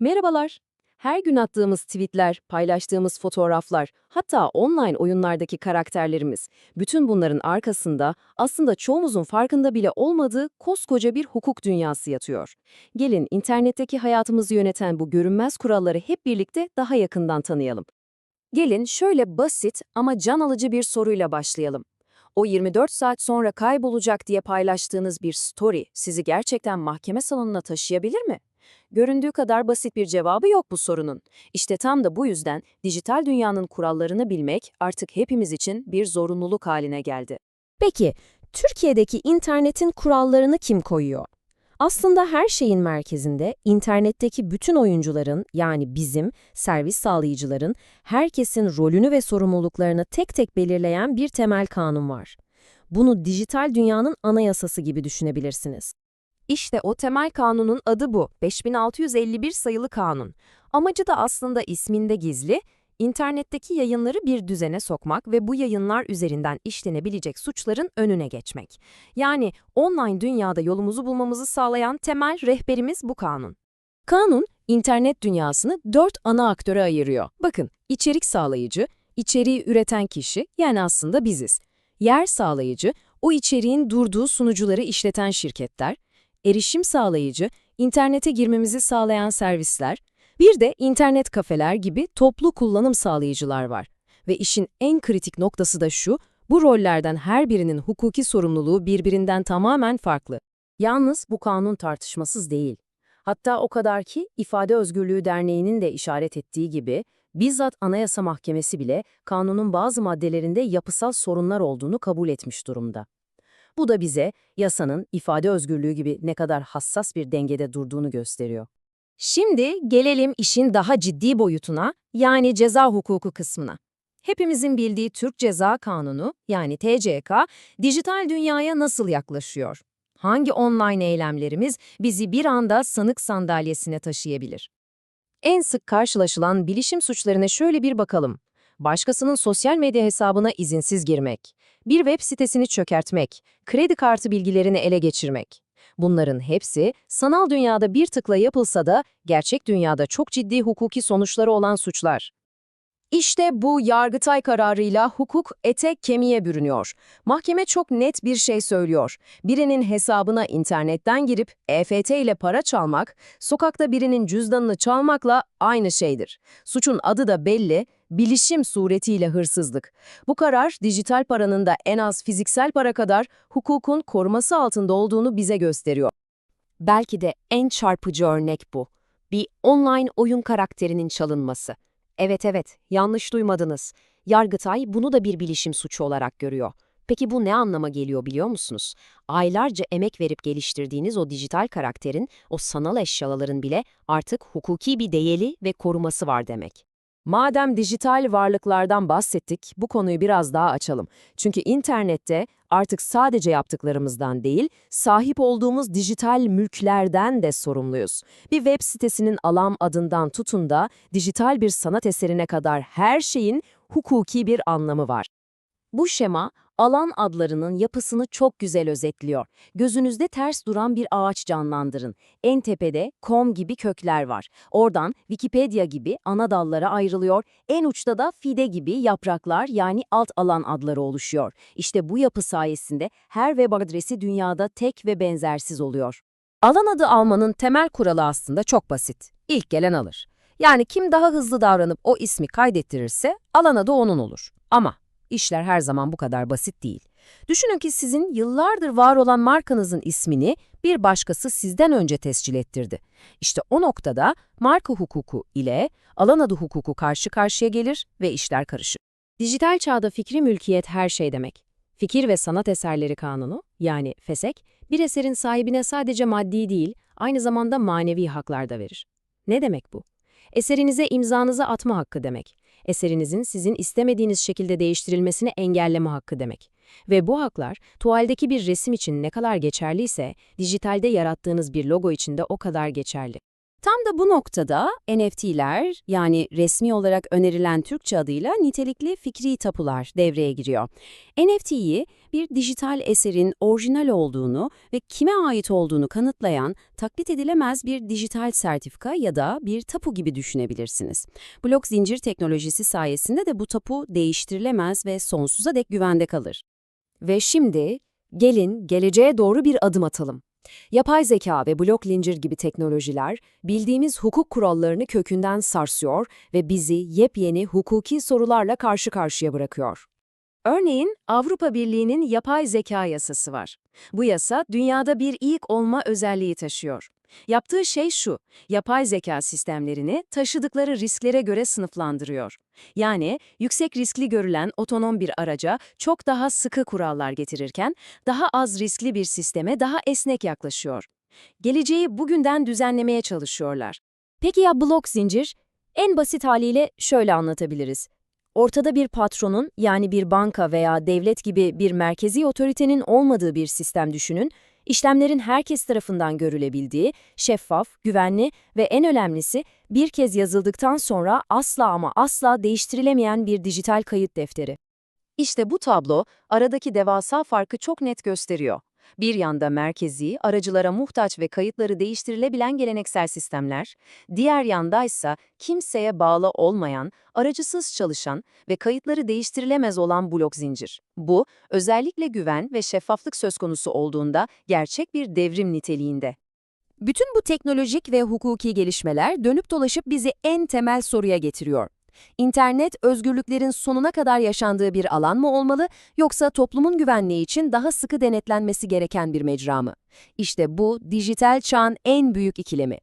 Merhabalar. Her gün attığımız tweetler, paylaştığımız fotoğraflar, hatta online oyunlardaki karakterlerimiz, bütün bunların arkasında aslında çoğumuzun farkında bile olmadığı koskoca bir hukuk dünyası yatıyor. Gelin internetteki hayatımızı yöneten bu görünmez kuralları hep birlikte daha yakından tanıyalım. Gelin şöyle basit ama can alıcı bir soruyla başlayalım. O 24 saat sonra kaybolacak diye paylaştığınız bir story sizi gerçekten mahkeme salonuna taşıyabilir mi? Göründüğü kadar basit bir cevabı yok bu sorunun. İşte tam da bu yüzden dijital dünyanın kurallarını bilmek artık hepimiz için bir zorunluluk haline geldi. Peki, Türkiye'deki internetin kurallarını kim koyuyor? Aslında her şeyin merkezinde internetteki bütün oyuncuların yani bizim, servis sağlayıcıların, herkesin rolünü ve sorumluluklarını tek tek belirleyen bir temel kanun var. Bunu dijital dünyanın anayasası gibi düşünebilirsiniz. İşte o temel kanunun adı bu, 5651 sayılı kanun. Amacı da aslında isminde gizli, internetteki yayınları bir düzene sokmak ve bu yayınlar üzerinden işlenebilecek suçların önüne geçmek. Yani online dünyada yolumuzu bulmamızı sağlayan temel rehberimiz bu kanun. Kanun, internet dünyasını dört ana aktöre ayırıyor. Bakın, içerik sağlayıcı, içeriği üreten kişi, yani aslında biziz. Yer sağlayıcı, o içeriğin durduğu sunucuları işleten şirketler, erişim sağlayıcı, internete girmemizi sağlayan servisler, bir de internet kafeler gibi toplu kullanım sağlayıcılar var. Ve işin en kritik noktası da şu, bu rollerden her birinin hukuki sorumluluğu birbirinden tamamen farklı. Yalnız bu kanun tartışmasız değil. Hatta o kadar ki İfade Özgürlüğü Derneği'nin de işaret ettiği gibi, bizzat Anayasa Mahkemesi bile kanunun bazı maddelerinde yapısal sorunlar olduğunu kabul etmiş durumda. Bu da bize yasanın ifade özgürlüğü gibi ne kadar hassas bir dengede durduğunu gösteriyor. Şimdi gelelim işin daha ciddi boyutuna, yani ceza hukuku kısmına. Hepimizin bildiği Türk Ceza Kanunu, yani TCK, dijital dünyaya nasıl yaklaşıyor? Hangi online eylemlerimiz bizi bir anda sanık sandalyesine taşıyabilir? En sık karşılaşılan bilişim suçlarına şöyle bir bakalım. Başkasının sosyal medya hesabına izinsiz girmek, bir web sitesini çökertmek, kredi kartı bilgilerini ele geçirmek. Bunların hepsi sanal dünyada bir tıkla yapılsa da gerçek dünyada çok ciddi hukuki sonuçları olan suçlar. İşte bu Yargıtay kararıyla hukuk ete kemiğe bürünüyor. Mahkeme çok net bir şey söylüyor. Birinin hesabına internetten girip EFT ile para çalmak, sokakta birinin cüzdanını çalmakla aynı şeydir. Suçun adı da belli, bilişim suretiyle hırsızlık. Bu karar dijital paranın da en az fiziksel para kadar hukukun koruması altında olduğunu bize gösteriyor. Belki de en çarpıcı örnek bu. Bir online oyun karakterinin çalınması. Evet evet, yanlış duymadınız. Yargıtay bunu da bir bilişim suçu olarak görüyor. Peki bu ne anlama geliyor biliyor musunuz? Aylarca emek verip geliştirdiğiniz o dijital karakterin, o sanal eşyaların bile artık hukuki bir değeri ve koruması var demek. Madem dijital varlıklardan bahsettik, bu konuyu biraz daha açalım. Çünkü internette artık sadece yaptıklarımızdan değil, sahip olduğumuz dijital mülklerden de sorumluyuz. Bir web sitesinin alam adından tutun da dijital bir sanat eserine kadar her şeyin hukuki bir anlamı var. Bu şema, alan adlarının yapısını çok güzel özetliyor. Gözünüzde ters duran bir ağaç canlandırın. En tepede com gibi kökler var. Oradan Wikipedia gibi ana dallara ayrılıyor. En uçta da fide gibi yapraklar yani alt alan adları oluşuyor. İşte bu yapı sayesinde her web adresi dünyada tek ve benzersiz oluyor. Alan adı almanın temel kuralı aslında çok basit. İlk gelen alır. Yani kim daha hızlı davranıp o ismi kaydettirirse alan adı onun olur. Ama İşler her zaman bu kadar basit değil. Düşünün ki sizin yıllardır var olan markanızın ismini bir başkası sizden önce tescil ettirdi. İşte o noktada marka hukuku ile alan adı hukuku karşı karşıya gelir ve işler karışır. Dijital çağda fikri mülkiyet her şey demek. Fikir ve Sanat Eserleri Kanunu, yani FESEK, bir eserin sahibine sadece maddi değil, aynı zamanda manevi haklar da verir. Ne demek bu? Eserinize imzanızı atma hakkı demek eserinizin sizin istemediğiniz şekilde değiştirilmesini engelleme hakkı demek. Ve bu haklar, tuvaldeki bir resim için ne kadar geçerliyse, dijitalde yarattığınız bir logo için de o kadar geçerli. Tam da bu noktada NFT'ler yani resmi olarak önerilen Türkçe adıyla nitelikli fikri tapular devreye giriyor. NFT'yi bir dijital eserin orijinal olduğunu ve kime ait olduğunu kanıtlayan taklit edilemez bir dijital sertifika ya da bir tapu gibi düşünebilirsiniz. Blok zincir teknolojisi sayesinde de bu tapu değiştirilemez ve sonsuza dek güvende kalır. Ve şimdi gelin geleceğe doğru bir adım atalım. Yapay zeka ve blok zincir gibi teknolojiler bildiğimiz hukuk kurallarını kökünden sarsıyor ve bizi yepyeni hukuki sorularla karşı karşıya bırakıyor. Örneğin Avrupa Birliği'nin yapay zeka yasası var. Bu yasa dünyada bir ilk olma özelliği taşıyor. Yaptığı şey şu, yapay zeka sistemlerini taşıdıkları risklere göre sınıflandırıyor. Yani yüksek riskli görülen otonom bir araca çok daha sıkı kurallar getirirken, daha az riskli bir sisteme daha esnek yaklaşıyor. Geleceği bugünden düzenlemeye çalışıyorlar. Peki ya blok zincir? En basit haliyle şöyle anlatabiliriz. Ortada bir patronun yani bir banka veya devlet gibi bir merkezi otoritenin olmadığı bir sistem düşünün. İşlemlerin herkes tarafından görülebildiği, şeffaf, güvenli ve en önemlisi bir kez yazıldıktan sonra asla ama asla değiştirilemeyen bir dijital kayıt defteri. İşte bu tablo aradaki devasa farkı çok net gösteriyor. Bir yanda merkezi, aracılara muhtaç ve kayıtları değiştirilebilen geleneksel sistemler, diğer yandaysa kimseye bağlı olmayan, aracısız çalışan ve kayıtları değiştirilemez olan blok zincir. Bu, özellikle güven ve şeffaflık söz konusu olduğunda gerçek bir devrim niteliğinde. Bütün bu teknolojik ve hukuki gelişmeler dönüp dolaşıp bizi en temel soruya getiriyor. İnternet, özgürlüklerin sonuna kadar yaşandığı bir alan mı olmalı, yoksa toplumun güvenliği için daha sıkı denetlenmesi gereken bir mecra mı? İşte bu, dijital çağın en büyük ikilemi.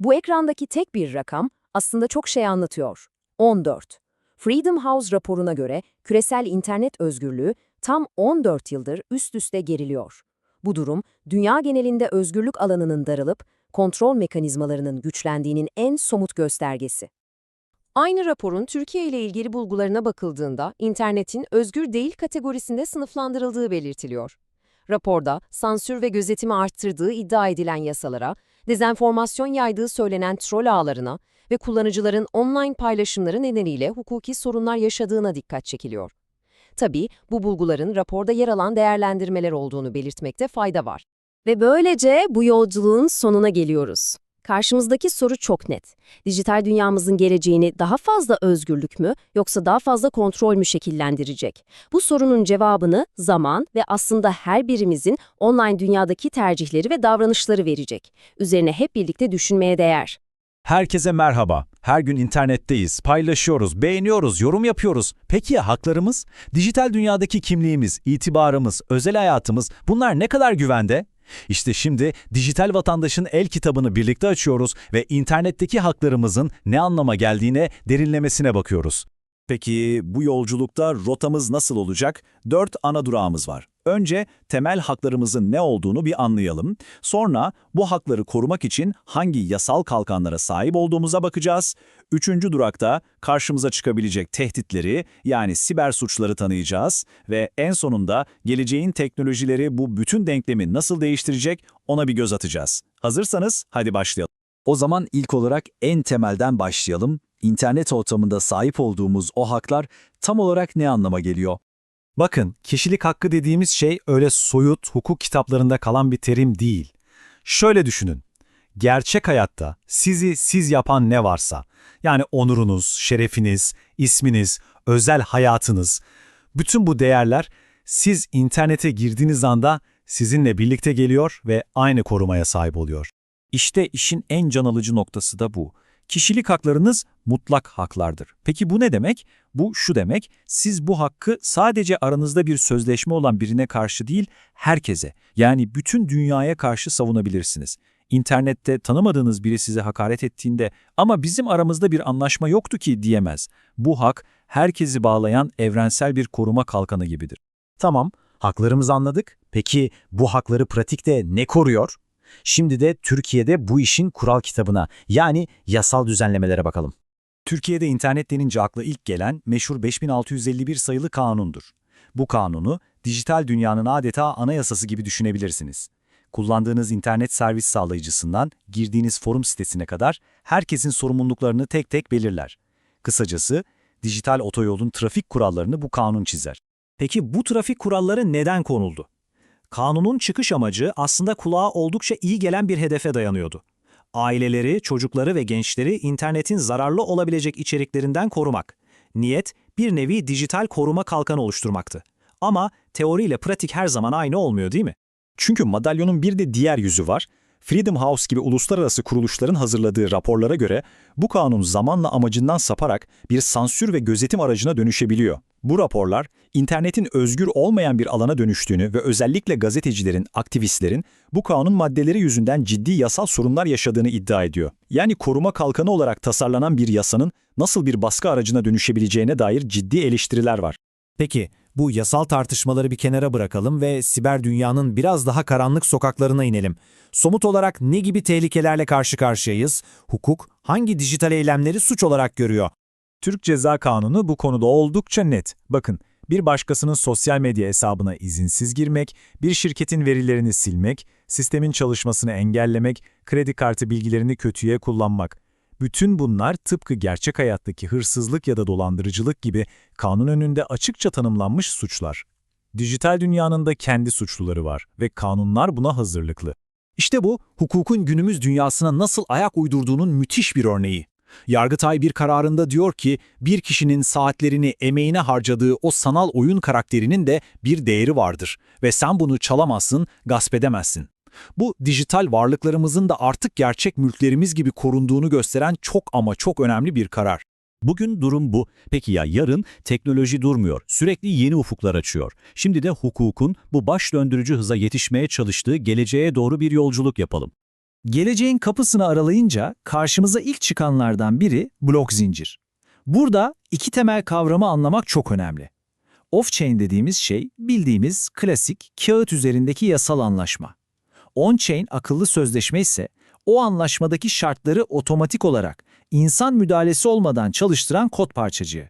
Bu ekrandaki tek bir rakam aslında çok şey anlatıyor. 14. Freedom House raporuna göre küresel internet özgürlüğü tam 14 yıldır üst üste geriliyor. Bu durum, dünya genelinde özgürlük alanının darılıp, kontrol mekanizmalarının güçlendiğinin en somut göstergesi. Aynı raporun Türkiye ile ilgili bulgularına bakıldığında internetin özgür değil kategorisinde sınıflandırıldığı belirtiliyor. Raporda sansür ve gözetimi arttırdığı iddia edilen yasalara, dezenformasyon yaydığı söylenen troll ağlarına ve kullanıcıların online paylaşımları nedeniyle hukuki sorunlar yaşadığına dikkat çekiliyor. Tabii bu bulguların raporda yer alan değerlendirmeler olduğunu belirtmekte fayda var. Ve böylece bu yolculuğun sonuna geliyoruz. Karşımızdaki soru çok net. Dijital dünyamızın geleceğini daha fazla özgürlük mü yoksa daha fazla kontrol mü şekillendirecek? Bu sorunun cevabını zaman ve aslında her birimizin online dünyadaki tercihleri ve davranışları verecek. Üzerine hep birlikte düşünmeye değer. Herkese merhaba. Her gün internetteyiz, paylaşıyoruz, beğeniyoruz, yorum yapıyoruz. Peki ya haklarımız? Dijital dünyadaki kimliğimiz, itibarımız, özel hayatımız bunlar ne kadar güvende? İşte şimdi dijital vatandaşın el kitabını birlikte açıyoruz ve internetteki haklarımızın ne anlama geldiğine derinlemesine bakıyoruz. Peki bu yolculukta rotamız nasıl olacak? Dört ana durağımız var. Önce temel haklarımızın ne olduğunu bir anlayalım. Sonra bu hakları korumak için hangi yasal kalkanlara sahip olduğumuza bakacağız. Üçüncü durakta karşımıza çıkabilecek tehditleri yani siber suçları tanıyacağız. Ve en sonunda geleceğin teknolojileri bu bütün denklemi nasıl değiştirecek ona bir göz atacağız. Hazırsanız hadi başlayalım. O zaman ilk olarak en temelden başlayalım. İnternet ortamında sahip olduğumuz o haklar tam olarak ne anlama geliyor? Bakın, kişilik hakkı dediğimiz şey öyle soyut hukuk kitaplarında kalan bir terim değil. Şöyle düşünün. Gerçek hayatta sizi siz yapan ne varsa, yani onurunuz, şerefiniz, isminiz, özel hayatınız, bütün bu değerler siz internete girdiğiniz anda sizinle birlikte geliyor ve aynı korumaya sahip oluyor. İşte işin en can alıcı noktası da bu. Kişilik haklarınız mutlak haklardır. Peki bu ne demek? Bu şu demek, siz bu hakkı sadece aranızda bir sözleşme olan birine karşı değil, herkese, yani bütün dünyaya karşı savunabilirsiniz. İnternette tanımadığınız biri size hakaret ettiğinde ama bizim aramızda bir anlaşma yoktu ki diyemez. Bu hak herkesi bağlayan evrensel bir koruma kalkanı gibidir. Tamam, haklarımızı anladık. Peki bu hakları pratikte ne koruyor? Şimdi de Türkiye'de bu işin kural kitabına yani yasal düzenlemelere bakalım. Türkiye'de internet denince akla ilk gelen meşhur 5651 sayılı kanundur. Bu kanunu dijital dünyanın adeta anayasası gibi düşünebilirsiniz. kullandığınız internet servis sağlayıcısından girdiğiniz forum sitesine kadar herkesin sorumluluklarını tek tek belirler. Kısacası, dijital otoyolun trafik kurallarını bu kanun çizer. Peki bu trafik kuralları neden konuldu? Kanunun çıkış amacı aslında kulağa oldukça iyi gelen bir hedefe dayanıyordu. Aileleri, çocukları ve gençleri internetin zararlı olabilecek içeriklerinden korumak. Niyet, bir nevi dijital koruma kalkanı oluşturmaktı. Ama teoriyle pratik her zaman aynı olmuyor değil mi? Çünkü madalyonun bir de diğer yüzü var. Freedom House gibi uluslararası kuruluşların hazırladığı raporlara göre bu kanun zamanla amacından saparak bir sansür ve gözetim aracına dönüşebiliyor. Bu raporlar, internetin özgür olmayan bir alana dönüştüğünü ve özellikle gazetecilerin, aktivistlerin bu kanun maddeleri yüzünden ciddi yasal sorunlar yaşadığını iddia ediyor. Yani koruma kalkanı olarak tasarlanan bir yasanın nasıl bir baskı aracına dönüşebileceğine dair ciddi eleştiriler var. Peki, bu yasal tartışmaları bir kenara bırakalım ve siber dünyanın biraz daha karanlık sokaklarına inelim. Somut olarak ne gibi tehlikelerle karşı karşıyayız? Hukuk hangi dijital eylemleri suç olarak görüyor? Türk Ceza Kanunu bu konuda oldukça net. Bakın, bir başkasının sosyal medya hesabına izinsiz girmek, bir şirketin verilerini silmek, sistemin çalışmasını engellemek, kredi kartı bilgilerini kötüye kullanmak. Bütün bunlar tıpkı gerçek hayattaki hırsızlık ya da dolandırıcılık gibi kanun önünde açıkça tanımlanmış suçlar. Dijital dünyanın da kendi suçluları var ve kanunlar buna hazırlıklı. İşte bu, hukukun günümüz dünyasına nasıl ayak uydurduğunun müthiş bir örneği. Yargıtay bir kararında diyor ki, bir kişinin saatlerini, emeğine harcadığı o sanal oyun karakterinin de bir değeri vardır ve sen bunu çalamazsın, gasp edemezsin. Bu, dijital varlıklarımızın da artık gerçek mülklerimiz gibi korunduğunu gösteren çok ama çok önemli bir karar. Bugün durum bu. Peki ya yarın teknoloji durmuyor, sürekli yeni ufuklar açıyor. Şimdi de hukukun bu baş döndürücü hıza yetişmeye çalıştığı geleceğe doğru bir yolculuk yapalım. Geleceğin kapısını aralayınca karşımıza ilk çıkanlardan biri blok zincir. Burada iki temel kavramı anlamak çok önemli. Off-chain dediğimiz şey bildiğimiz klasik kağıt üzerindeki yasal anlaşma. On-chain akıllı sözleşme ise o anlaşmadaki şartları otomatik olarak insan müdahalesi olmadan çalıştıran kod parçacığı.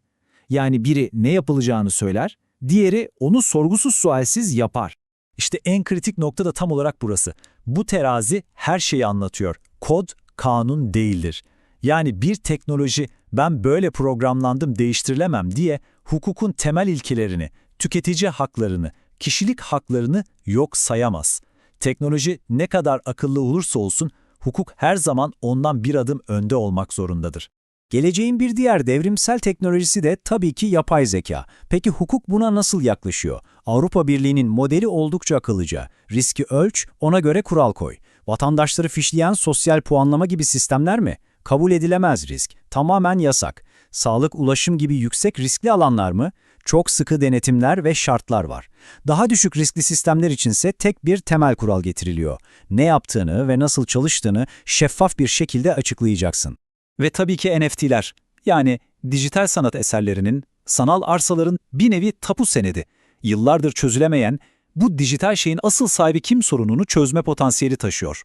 Yani biri ne yapılacağını söyler, diğeri onu sorgusuz sualsiz yapar. İşte en kritik nokta da tam olarak burası. Bu terazi her şeyi anlatıyor. Kod, kanun değildir. Yani bir teknoloji ben böyle programlandım değiştirilemem diye hukukun temel ilkelerini, tüketici haklarını, kişilik haklarını yok sayamaz. Teknoloji ne kadar akıllı olursa olsun hukuk her zaman ondan bir adım önde olmak zorundadır. Geleceğin bir diğer devrimsel teknolojisi de tabii ki yapay zeka. Peki hukuk buna nasıl yaklaşıyor? Avrupa Birliği'nin modeli oldukça akıllıca. Riski ölç, ona göre kural koy. Vatandaşları fişleyen sosyal puanlama gibi sistemler mi? Kabul edilemez risk. Tamamen yasak. Sağlık, ulaşım gibi yüksek riskli alanlar mı? Çok sıkı denetimler ve şartlar var. Daha düşük riskli sistemler içinse tek bir temel kural getiriliyor. Ne yaptığını ve nasıl çalıştığını şeffaf bir şekilde açıklayacaksın. Ve tabii ki NFT'ler, yani dijital sanat eserlerinin, sanal arsaların bir nevi tapu senedi. Yıllardır çözülemeyen, bu dijital şeyin asıl sahibi kim sorununu çözme potansiyeli taşıyor.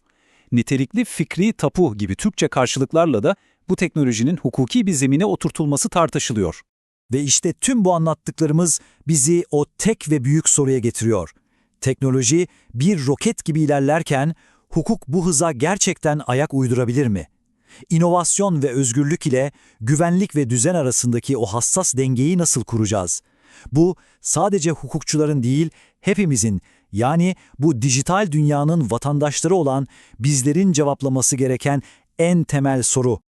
Nitelikli fikri tapu gibi Türkçe karşılıklarla da bu teknolojinin hukuki bir zemine oturtulması tartışılıyor. Ve işte tüm bu anlattıklarımız bizi o tek ve büyük soruya getiriyor. Teknoloji bir roket gibi ilerlerken hukuk bu hıza gerçekten ayak uydurabilir mi? İnovasyon ve özgürlük ile güvenlik ve düzen arasındaki o hassas dengeyi nasıl kuracağız? Bu sadece hukukçuların değil, hepimizin yani bu dijital dünyanın vatandaşları olan bizlerin cevaplaması gereken en temel soru.